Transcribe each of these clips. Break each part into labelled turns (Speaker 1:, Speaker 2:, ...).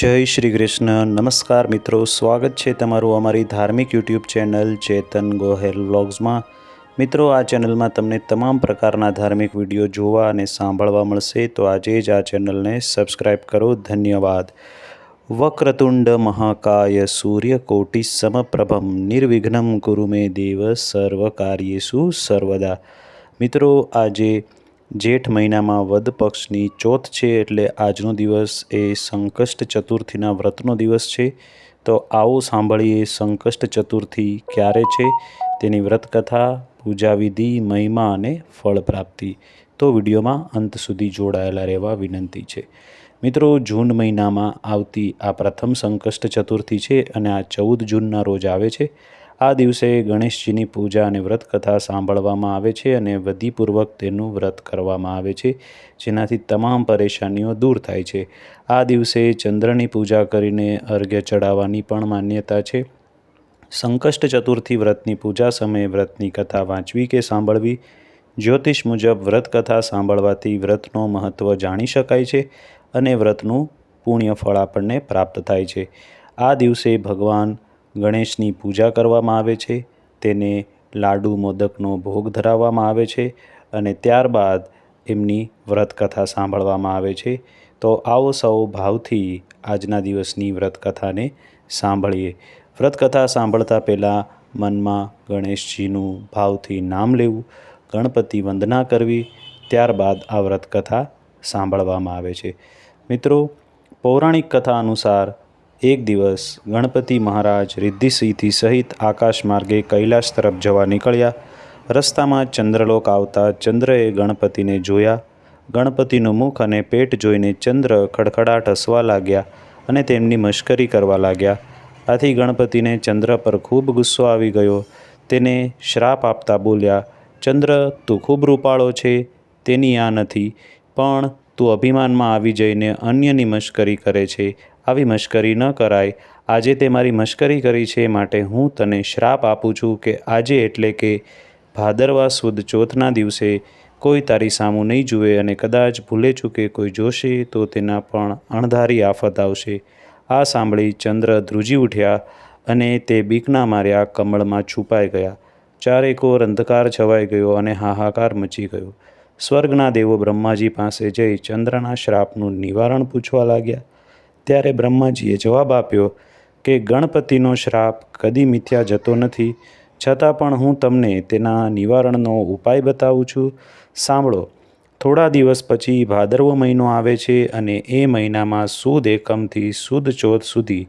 Speaker 1: જય શ્રી કૃષ્ણ. નમસ્કાર મિત્રો. સ્વાગત છે તમારું અમારી ધાર્મિક યુટ્યુબ ચેનલ ચેતન ગોહેલ વ્લોગ્સમાં. મિત્રો, આ ચેનલમાં તમને તમામ પ્રકારના ધાર્મિક વીડિયો જોવા અને સાંભળવા મળશે. તો આજે જ આ ચેનલને સબસ્ક્રાઈબ કરો. ધન્યવાદ. વક્રતુંડ મહાકાય સૂર્યકોટિ સમપ્રભમ નિર્વિઘ્નમ કુરુ મે દેવ સર્વ કાર્યેશુ સર્વદા. મિત્રો, આજે જેઠ મહિનામાં વદ પક્ષની ચોથ છે એટલે આજનો દિવસ એ સંકષ્ટ ચતુર્થીના વ્રતનો દિવસ છે. તો આવો સાંભળીએ સંકષ્ટ ચતુર્થી ક્યારે છે? તેની વ્રતકથા પૂજા વિધિ મહિમા અને ફળ પ્રાપ્તિ તો વિડીયોમાં અંત સુધી જોડાયેલા રહેવા વિનંતી છે. મિત્રો, જૂન મહિનામાં આવતી આ પ્રથમ સંકષ્ટ ચતુર્થી છે અને આ ચૌદ જૂનના રોજ આવે છે. આ દિવસે ગણેશજીની પૂજા અને વ્રત કથા સાંભળવામાં આવે છે અને વિધિપૂર્વક તેનું વ્રત કરવામાં આવે છે, જેનાથી તમામ પરેશાનીઓ દૂર થાય છે. આ દિવસે ચંદ્રની પૂજા કરીને અર્ઘ્ય ચડાવવાની પણ માન્યતા છે. સંકષ્ટ ચતુર્થી વ્રતની પૂજા સમયે વ્રતની કથા વાંચવી કે સાંભળવી? જ્યોતિષ મુજબ વ્રત કથા સાંભળવાથી વ્રતનો મહત્ત્વ જાણી શકાય છે અને વ્રતનું પુણ્ય ફળ આપણને પ્રાપ્ત થાય છે. આ દિવસે ભગવાન ગણેશની પૂજા કરવામાં આવે છે, તેને લાડુ મોદકનો ભોગ ધરાવવામાં આવે છે અને ત્યારબાદ એમની વ્રતકથા સાંભળવામાં આવે છે. તો આવો સૌ ભાવથી આજના દિવસની વ્રતકથાને સાંભળીએ. વ્રતકથા સાંભળતા પહેલાં મનમાં ગણેશજીનું ભાવથી નામ લેવું, ગણપતિ વંદના કરવી, ત્યારબાદ આ વ્રતકથા સાંભળવામાં આવે છે. મિત્રો, પૌરાણિક કથા અનુસાર એક દિવસ ગણપતિ મહારાજ રિદ્ધિસિંહથી સહિત આકાશ માર્ગે કૈલાશ તરફ જવા નીકળ્યા. રસ્તામાં ચંદ્રલોક આવતા ચંદ્રએ ગણપતિને જોયા. ગણપતિનું મુખ અને પેટ જોઈને ચંદ્ર ખડખડાટ હસવા લાગ્યા અને તેમની મશ્કરી કરવા લાગ્યા. આથી ગણપતિને ચંદ્ર પર ખૂબ ગુસ્સો આવી ગયો. તેને શ્રાપ આપતા બોલ્યા, ચંદ્ર, તું ખૂબ રૂપાળો છે, તેની આ નથી, પણ તું અભિમાનમાં આવી જઈને અન્યની મશ્કરી કરે છે. આવી મશ્કરી ન કરાય. આજે તે મારી મશ્કરી કરી છે માટે હું તને શ્રાપ આપું છું કે આજે એટલે કે ભાદરવા સુદ ચોથના દિવસે કોઈ તારી સામું નહીં જુએ અને કદાચ ભૂલે ચૂકે કોઈ જોશે તો તેના પણ અણધારી આફત આવશે. આ સાંભળી ચંદ્ર ધ્રુજી ઉઠ્યા અને તે બીકના માર્યા કમળમાં છુપાઈ ગયા. ચારેકોર અંધકાર છવાઈ ગયો અને હાહાકાર મચી ગયો. સ્વર્ગના દેવો બ્રહ્માજી પાસે જઈ ચંદ્રના શ્રાપનું નિવારણ પૂછવા લાગ્યા. ત્યારે બ્રહ્માજીએ જવાબ આપ્યો કે, ગણપતિનો શ્રાપ કદી મિથ્યા જતો નથી. છતાં પણ હું તમને તેના નિવારણનો ઉપાય બતાવું છું. સાંભળો, થોડા દિવસ પછી ભાદરવો મહિનો આવે છે અને એ મહિનામાં સુદ એકમથી સુદ ચોથ સુધી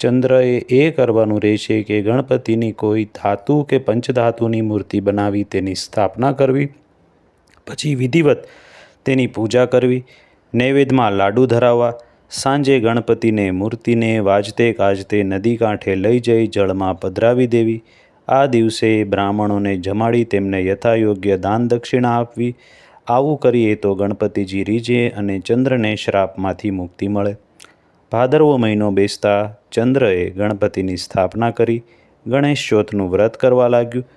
Speaker 1: ચંદ્રએ એ કરવાનું રહેશે કે ગણપતિની કોઈ ધાતુ કે પંચધાતુની મૂર્તિ બનાવી તેની સ્થાપના કરવી, પછી વિધિવત તેની પૂજા કરવી, નૈવેદ્યમાં લાડુ ધરાવવા સાંજે ગણપતિને મૂર્તિને વાજતે ગાજતે નદી કાંઠે લઈ જઈ જળમાં પધરાવી દેવી. આ દિવસે બ્રાહ્મણોને જમાડી તેમને યથાયોગ્ય દાન દક્ષિણા આપવી. આવું કરીએ તો ગણપતિજી રીજે અને ચંદ્રને શ્રાપમાંથી મુક્તિ મળે. ભાદરવો મહિનો બેસતા ચંદ્રએ ગણપતિની સ્થાપના કરી. ગણેશ ચોથનું વ્રત કરવા લાગ્યું.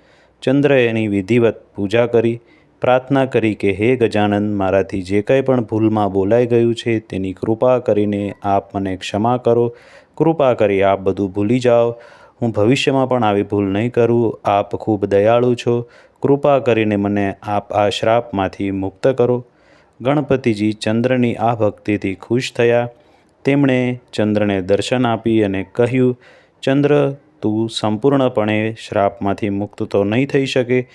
Speaker 1: ચંદ્રએ એની વિધિવત પૂજા કરી. પ્રાર્થના કરી કે હે ગજાનંદ, મારાથી જે કંઈ પણ ભૂલમાં બોલાઈ ગયું છે, તેની કૃપા કરીને આપ મને ક્ષમા કરો. કૃપા કરી આપ બધું ભૂલી જાઓ. હું ભવિષ્યમાં પણ આવી ભૂલ નહીં કરું. આપ ખૂબ દયાળુ છો. કૃપા કરીને મને આપ આ શ્રાપમાંથી મુક્ત કરો. ગણપતિજી ચંદ્રની આ ભક્તિથી ખુશ થયા. તેમણે ચંદ્રને દર્શન આપી અને કહ્યું, ચંદ્ર, તું સંપૂર્ણપણે શ્રાપમાંથી મુક્ત તો નહીં થઈ શકે.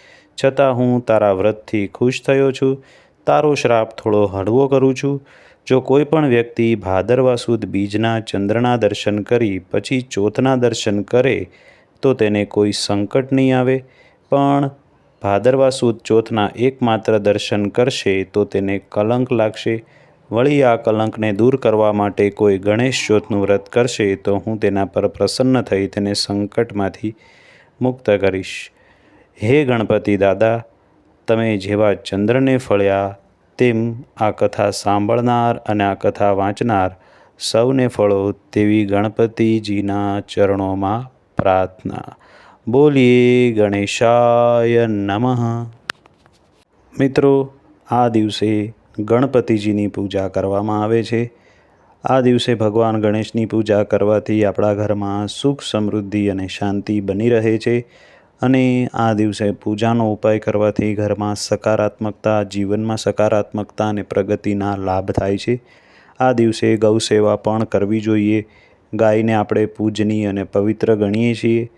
Speaker 1: છતાં હું તારા વ્રતથી ખુશ થયો છું. તારો શ્રાપ થોડો હળવો કરું છું. જો કોઈ પણ વ્યક્તિ ભાદરવા સુદ બીજના ચંદ્રના દર્શન કરી પછી ચોથના દર્શન કરે, તો તેને કોઈ સંકટ નહીં આવે. પણ ભાદરવા સુદ ચોથના એકમાત્ર દર્શન કરશે, તો તેને કલંક લાગશે. વળી આ કલંકને દૂર કરવા માટે કોઈ ગણેશ ચોથનું વ્રત કરશે, તો હું તેના પર પ્રસન્ન થઈ તેને સંકટમાંથી મુક્ત કરીશ. હે ગણપતિ દાદા, તમે જેવા ચંદ્રને ફળ્યા, તેમ આ કથા સાંભળનાર અને આ કથા વાંચનાર સૌને ફળો તેવી ગણપતિજીના ચરણોમાં પ્રાર્થના. બોલીએ ગણેશાય નમઃ. મિત્રો, આ દિવસે ગણપતિજીની પૂજા કરવામાં આવે છે. આ દિવસે ભગવાન ગણેશની પૂજા કરવાથી આપણા ઘરમાં સુખ સમૃદ્ધિ અને શાંતિ બની રહે છે. અને આ દિવસે પૂજાનો ઉપાય કરવાથી ઘરમાં સકારાત્મકતા, જીવનમાં સકારાત્મકતા અને પ્રગતિના લાભ થાય છે. આ દિવસે ગૌ સેવા પણ કરવી જોઈએ. ગાયને આપણે પૂજનીય અને પવિત્ર ગણીએ છીએ.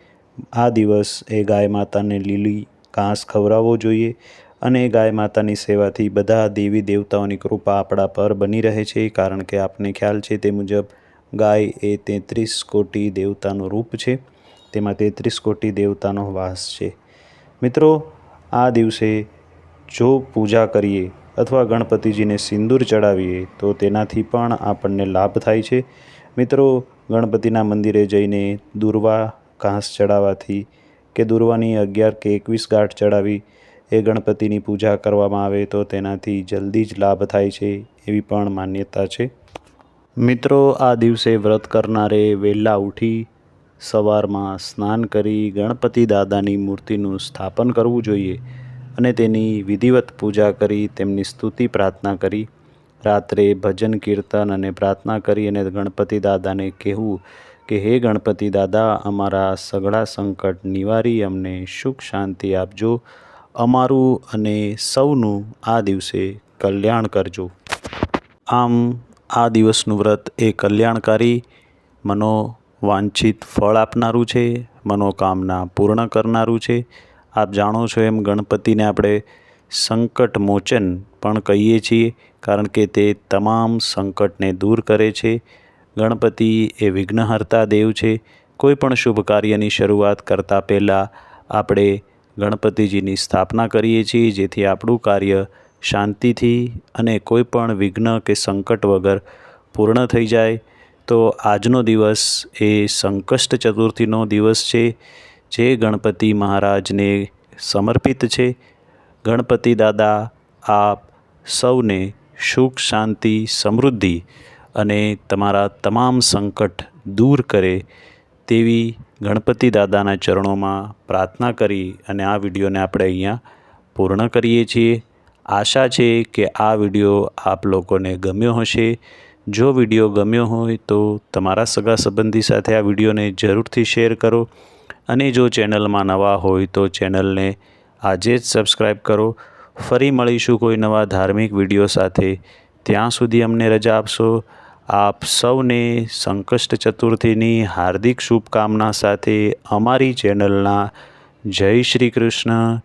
Speaker 1: આ દિવસ એ ગાય માતાને લીલી ઘાસ ખવડાવવો જોઈએ અને ગાય માતાની સેવાથી બધા દેવી દેવતાઓની કૃપા આપણા પર બની રહે છે. કારણ કે આપને ખ્યાલ છે તે મુજબ ગાય એ તેત્રીસ કોટી દેવતાનું રૂપ છે. તેમાં તેત્રીસ કોટી દેવતાનો વાસ છે. મિત્રો, આ દિવસે જો પૂજા કરીએ અથવા ગણપતિજીને સિંદૂર ચડાવીએ, તો તેનાથી પણ આપણને લાભ થાય છે. મિત્રો, ગણપતિના મંદિરે જઈને દુર્વા ઘાસ ચડાવવાથી કે દુર્વાની અગિયાર કે એકવીસ ગાંઠ ચડાવી એ ગણપતિની પૂજા કરવામાં આવે, તો તેનાથી જલ્દી જ લાભ થાય છે એવી પણ માન્યતા છે. મિત્રો, આ દિવસે વ્રત કરનારે વહેલા ઉઠી સવારમાં સ્નાન કરી ગણપતિ દાદાની મૂર્તિનું સ્થાપન કરવું જોઈએ અને તેની વિધિવત પૂજા કરી, તેમની સ્તુતિ પ્રાર્થના કરી. રાત્રે ભજન, કીર્તન અને પ્રાર્થના કરી અને ગણપતિ દાદાને કહેવું કે, હે ગણપતિ દાદા, અમારા સઘળા સંકટ નિવારી અમને સુખ શાંતિ આપજો. અમારું અને સૌનું આ દિવસે કલ્યાણ કરજો. આમ આ દિવસનું વ્રત એ કલ્યાણકારી મનોવાંછિત ફળ આપનારું છે, મનોકામના પૂર્ણ કરનારું છે. આપ જાણો છો એમ ગણપતિને આપણે સંકટ મોચન પણ કહીએ છીએ, કારણ કે તે તમામ સંકટને દૂર કરે છે. ગણપતિ એ વિઘ્નહર્તા દેવ છે. કોઈ પણ શુભ કાર્યની શરૂઆત કરતાં પહેલાં આપણે ગણપતિજીની સ્થાપના કરીએ છીએ, જેથી આપણું કાર્ય શાંતિથી અને કોઈ પણ વિઘ્ન કે સંકટ વગર પૂર્ણ થઈ જાય. તો આજનો દિવસ એ સંકષ્ટ ચતુર્થીનો દિવસ છે, જે ગણપતિ મહારાજને સમર્પિત છે. ગણપતિ દાદા, આપ સૌને સુખ, શાંતિ, સમૃદ્ધિ અને તમારા તમામ સંકટ દૂર કરે તેવી ગણપતિ દાદાના ચરણોમાં પ્રાર્થના કરી અને આ વિડીયોને આપણે અહીંયા પૂર્ણ કરીએ છીએ. આશા છે કે આ વીડિયો આપ લોકોને ગમ્યો હશે. જો વીડિયો ગમ્યો હોય તો તમારા સગા સંબંધી સાથે આ વિડીયોને જરૂરથી શેર કરો અને જો ચેનલમાં નવા હોય તો ચેનલને આજે જ સબસ્ક્રાઈબ કરો. ફરી મળીશું કોઈ નવા ધાર્મિક વીડિયો સાથે. ત્યાં સુધી અમને રજા આપશો. આપ સૌને સંકષ્ટ ચતુર્થીની હાર્દિક શુભકામના સાથે અમારી ચેનલના જય શ્રી કૃષ્ણ.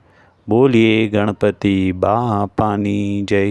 Speaker 1: બોલીએ ગણપતિ બાપાની જય.